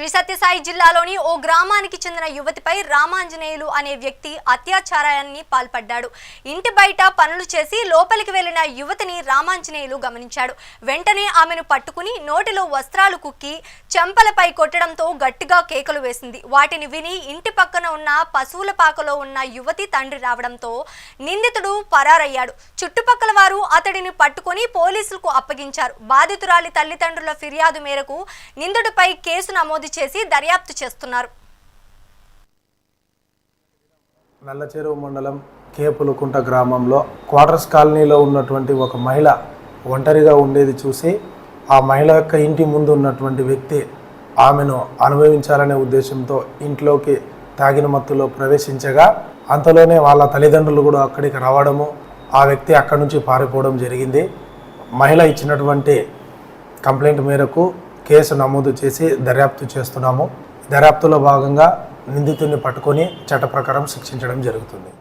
శ్రీ సత్యసాయి జిల్లాలోని ఓ గ్రామానికి చెందిన యువతిపై రామాంజనేయులు అనే వ్యక్తి అత్యాచారాన్ని పాల్పడ్డాడు. ఇంటి బయట పనులు చేసి లోపలికి వెళ్ళిన యువతిని రామాంజనేయులు గమనించాడు. వెంటనే ఆమెను పట్టుకుని నోటిలో వస్త్రాలు కుక్కి చెంపలపై కొట్టడంతో గట్టిగా కేకలు వేసింది. వాటిని విని ఇంటి పక్కన ఉన్న పశువుల పాకలో ఉన్న యువతి తండ్రి రావడంతో నిందితుడు పరారయ్యాడు. చుట్టుపక్కల వారు అతడిని పట్టుకొని పోలీసులకు అప్పగించారు. బాధితురాలి తల్లిదండ్రుల ఫిర్యాదు మేరకు నిందితుడిపై కేసు నమోదు చేసి దర్యాప్తు చేస్తున్నారు. నల్లచెరువు మండలం కేపులకుంట గ్రామంలో క్వార్టర్స్ కాలనీలో ఉన్నటువంటి ఒక మహిళ ఒంటరిగా ఉండేది చూసి ఆ మహిళ యొక్క ఇంటి ముందు ఉన్నటువంటి వ్యక్తి ఆమెను అనుభవించాలనే ఉద్దేశంతో ఇంట్లోకి తాగిన మత్తులో ప్రవేశించగా అంతలోనే వాళ్ళ తల్లిదండ్రులు కూడా అక్కడికి రావడము ఆ వ్యక్తి అక్కడి నుంచి పారిపోవడం జరిగింది. మహిళ ఇచ్చినటువంటి కంప్లైంట్ మేరకు కేసు నమోదు చేసి దర్యాప్తు చేస్తున్నాము. దర్యాప్తులో భాగంగా నిందితుడిని పట్టుకొని చట్ట ప్రకారం శిక్షించడం జరుగుతుంది.